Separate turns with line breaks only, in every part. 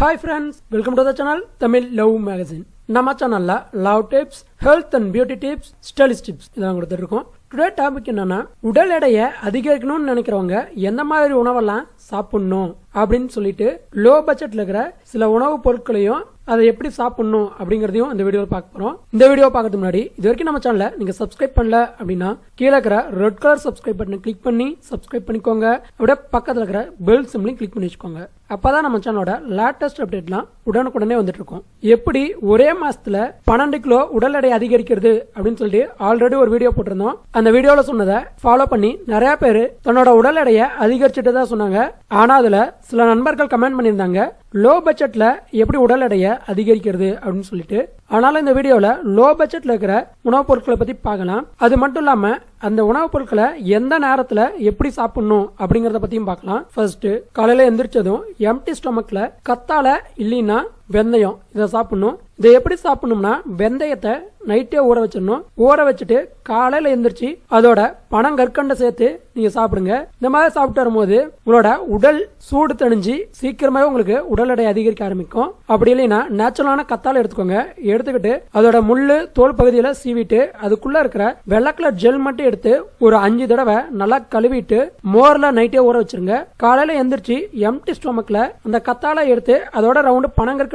Hi friends welcome to the channel Tamil love magazine நம்ம சேனலில் love tips health and beauty tips stylish tips இதெல்லாம் கொடுத்துருக்கோம் today topic என்னன்னா உடல் எடையை அதிகரிக்கணும்னு நினைக்கிறவங்க எந்த மாதிரி உணவெல்லாம் சாப்பிடணும் அப்படின்னு சொல்லிட்டு லோ பட்ஜெட்ல இருக்கிற சில உணவுப் பொருட்களையும் அதை எப்படி சாப்பிடணும் அப்படிங்கறதையும் இந்த வீடியோவில் பார்க்க போறோம். இந்த வீடியோ பார்க்கறதுக்கு முன்னாடி இது வரைக்கும் நம்ம சேனல நீங்க சப்ஸ்கிரைப் பண்ணல அப்படின்னா கீழே இருக்கிற ரெட் கலர் சப்ஸ்கிரைப் பட்டனை கிளிக் பண்ணி சப்ஸ்கிரைப் பண்ணிக்கோங்க. அப்படியே பக்கத்தில் இருக்கிற பெல் சிம்லையும் கிளிக் பண்ணி வச்சுக்கோங்க. அப்பதான் நம்ம சேனலோட லேட்டஸ்ட் அப்டேட்லாம் உடனுக்குடனே வந்துட்டு இருக்கோம் எப்படி ஒரே மாசத்துல பன்னெண்டு கிலோ உடல் எடை அதிகரிக்கிறது அப்படின்னு சொல்லிட்டு ஆல்ரெடி ஒரு வீடியோ போட்டிருந்தோம். அந்த வீடியோல சொன்னதை ஃபாலோ பண்ணி நிறைய பேர் தன்னோட உடல் எடையை அதிகரிச்சுட்டு தான் சொன்னாங்க. ஆனா அதுல சில நண்பர்கள் கமெண்ட் பண்ணியிருந்தாங்க லோ பட்ஜெட்ல எப்படி உடல் எடையை அதிகரிக்கிறது? அப்படின்னு சொல்லிட்டு. ஆனாலும் இந்த வீடியோல லோ பட்ஜெட்ல இருக்கிற உணவுப் பொருட்களை பத்தி பார்க்கலாம். அது மட்டும் இல்லாம அந்த உணவுப் பொருட்களை எந்த நேரத்துல எப்படி சாப்பிடணும் அப்படிங்கறத பத்தியும் பார்க்கலாம். ஃபர்ஸ்ட் காலையில எந்திரிச்சதும் எம்டி ஸ்டொமக்ல கத்தால இல்லைன்னா வெந்தயம். இதை சாப்பிடணும். இதை எப்படி சாப்பிடணும்னா வெந்தயத்தை நைட்டே ஊற வச்சிடணும். ஊற வச்சுட்டு காலையில எந்திரிச்சு அதோட பணம் கற்கண்டை சேர்த்து நீங்க சாப்பிடுங்க. இந்த மாதிரி சாப்பிட்டு வரும்போது உங்களோட உடல் சூடு தணிஞ்சு சீக்கிரமாவே உங்களுக்கு உடல் எடை அதிகரிக்க ஆரம்பிக்கும். அப்படி இல்லைன்னா நேச்சுரலான கத்தால எடுத்துக்கோங்க. எடுத்துக்கிட்டு அதோட முள்ளு தோல் பகுதியில சீவிட்டு அதுக்குள்ள இருக்கிற வெள்ளை கலர் ஜெல் மட்டும் எடுத்து ஒரு அஞ்சு தடவை நல்லா கழுவிட்டு மோர்ல நைட்டே ஊற வச்சிருங்க. காலையில எந்திரிச்சு எம்டி ஸ்டொமக்ல அந்த கத்தால எடுத்து அதோட ரவுண்டு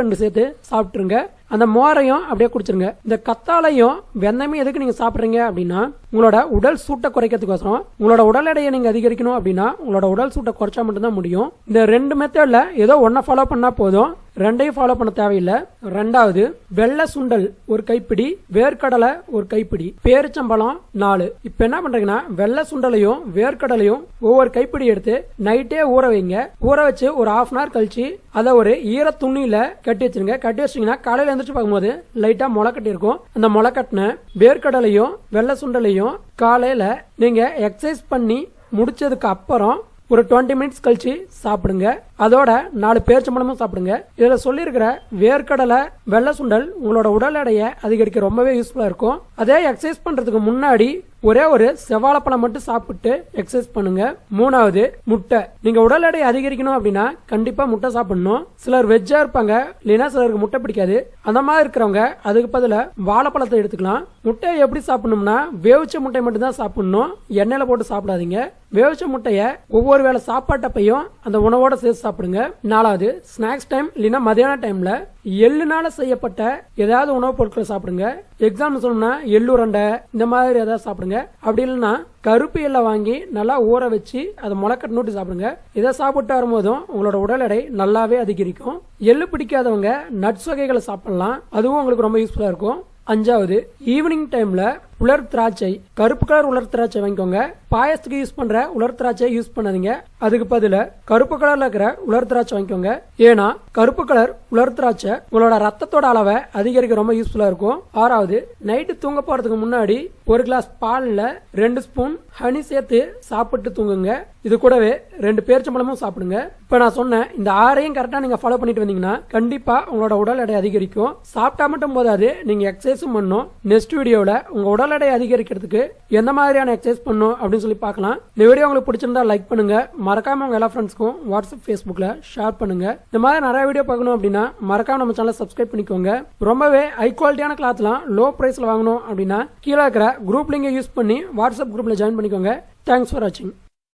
ரெண்டு சேர்த்து சாப்பிட்டுருங்க. அந்த மோரையும் அப்படியே குடிச்சிருங்க. இந்த கத்தாலையும் வெந்தமே எதுக்கு நீங்க சாப்பிட்றீங்க அப்படின்னா உங்களோட உடல் சூட்டை குறைக்கிறதுக்கோசரம் உங்களோட உடல் எடையை நீங்க அதிகரிக்கணும் அப்படின்னா உங்களோட உடல் சூட்டை குறைச்சா மட்டும்தான் முடியும். இந்த ரெண்டு மெத்தட்ல ஏதோ ஒன்றை ஃபாலோ பண்ணா போதும். ரெண்டையும் ஃபாலோ பண்ண தேவையில்லை. ரெண்டாவது வெள்ளை சுண்டல் ஒரு கைப்பிடி வேர்க்கடலை ஒரு கைப்பிடி பேரிச்சம்பழம் நாலு. இப்ப என்ன பண்றீங்கன்னா வெள்ளை சுண்டலையும் வேர்க்கடலையும் ஒவ்வொரு கைப்பிடி எடுத்து நைட்டே ஊற வைங்க. ஊற வச்சு ஒரு ஹாஃப் அன் ஹவர் கழிச்சு அதை ஒரு ஈர துணியில கட்டி வச்சிருங்க. கட்டி வச்சிங்கன்னா காலையில எழுந்திரிச்சு பார்க்கும்போது லைட்டா முளைக்கட்டி இருக்கும். அந்த முளை கட்டின வேர்க்கடலையும் வெள்ளை சுண்டலையும் காலையில நீங்க எக்ஸசைஸ் பண்ணி முடிச்சதுக்கு அப்புறம் ஒரு டுவெண்ட்டி மினிட்ஸ் கழிச்சு சாப்பிடுங்க. அதோட நாலு பேர்ச்சம்பழமும் சாப்பிடுங்க. இதுல சொல்லியிருக்கிற வேர்க்கடலை வெள்ளை சுண்டல் உங்களோட உடல் எடையை அதிகரிக்க ரொம்பவே யூஸ்ஃபுல்லா இருக்கும். அதே எக்ஸசைஸ் பண்றதுக்கு முன்னாடி ஒரே ஒரு செவ்வாழைப்பழம் மட்டும் சாப்பிட்டு எக்ஸசைஸ் பண்ணுங்க. மூணாவது முட்டை. நீங்க உடல் எடை அதிகரிக்கணும் அப்படின்னா கண்டிப்பா முட்டை சாப்பிடணும். சிலர் வெஜ்ஜா இருப்பாங்க இல்லைன்னா சிலருக்கு முட்டை பிடிக்காது. அந்த மாதிரி இருக்கிறவங்க அதுக்கு பதில வாழைப்பழத்தை எடுத்துக்கலாம். முட்டையை எப்படி சாப்பிடணும்னா வேவிச்ச முட்டை மட்டும் தான் சாப்பிடணும். எண்ணெயில போட்டு சாப்பிடாதீங்க. வேவிச்ச முட்டையை ஒவ்வொரு வேளை சாப்பாட்டப்பையும் அந்த உணவோட சேர்த்து சாப்பிடுங்க. நாலாவது ஸ்நாக்ஸ் டைம் இல்லைன்னா மதியான டைம்ல எள்ளுனால செய்யப்பட்ட ஏதாவது உணவுப் பொருட்களை சாப்பிடுங்க. எக்ஸாம்பிள் சொல்லணும்னா எள்ளுரண்டை இந்த மாதிரி ஏதாவது சாப்பிடுங்க. அப்படி இல்லைன்னா கருப்பு எல்லை வாங்கி நல்லா ஊற வச்சு அதை முளைக்கட்டு நூட்டி சாப்பிடுங்க. இதை சாப்பிட்டு வரும்போதும் உங்களோட உடல் எடை நல்லாவே அதிகரிக்கும். எள்ளு பிடிக்காதவங்க நட்ஸ் வகைகளை சாப்பிடலாம். அதுவும் உங்களுக்கு ரொம்ப யூஸ்ஃபுல்லாக இருக்கும். அஞ்சாவது ஈவினிங் டைம்ல உலர் திராட்சை கருப்பு கலர் உலர் திராட்சை வாங்கிக்கோங்க. பாயசத்துக்கு யூஸ் பண்ற உலர் திராட்சை யூஸ் பண்ணாதீங்க. அதுக்கு பதில கருப்பு கலர்ல இருக்கிற உலர் திராட்சை வாங்கிக்கோங்க. ஏன்னா கருப்பு கலர் உலர் திராட்சை உங்களோட ரத்தத்தோட அளவை அதிகரிக்க ரொம்ப யூஸ்ஃபுல்லா இருக்கும். ஆறாவது நைட்டு தூங்க போறதுக்கு முன்னாடி ஒரு கிளாஸ் பால்ல ரெண்டு ஸ்பூன் ஹனி சேர்த்து சாப்பிட்டு தூங்குங்க. இது கூடவே ரெண்டு பேரிச்சம்பழமும் சாப்பிடுங்க. இப்ப நான் சொன்னேன் இந்த ஆறையும் கரெக்டா நீங்க ஃபாலோ பண்ணிட்டு வந்தீங்கன்னா கண்டிப்பா உங்களோட உடல் எடை அதிகரிக்கும். சாப்பிட்டா மட்டும் போதாது நீங்க எக்ஸசைஸும் பண்ணும். நெக்ஸ்ட் வீடியோல உங்க உடல் எடை அதிகரிக்கிறதுக்கு எந்த மாதிரியான எக்ஸசைஸ் பண்ணும் அப்படின்னு சொல்லி பார்க்கலாம். இந்த வீடியோ உங்களுக்கு பிடிச்சிருந்தா லைக் பண்ணுங்க. மறக்காம உங்க எல்லா ஃப்ரெண்ட்ஸ்க்கும் வாட்ஸ்அப் ஃபேஸ்புக்ல ஷேர் பண்ணுங்க. இந்த மாதிரி நிறைய வீடியோ பார்க்கணும் அப்படின்னா மறக்காம நம்ம சேனலை சப்ஸ்கிரைப் பண்ணிக்கோங்க. ரொம்பவே ஹை குவாலிட்டியான கிளாத்லாம் லோ பிரைஸ்ல வாங்கணும் அப்படின்னா கீழே இருக்கிற குரூப் லிங்கை யூஸ் பண்ணி வாட்ஸ்அப் குரூப்ல ஜாயின் பண்ணிக்கோங்க. தேங்க்ஸ் ஃபார் வாட்சிங்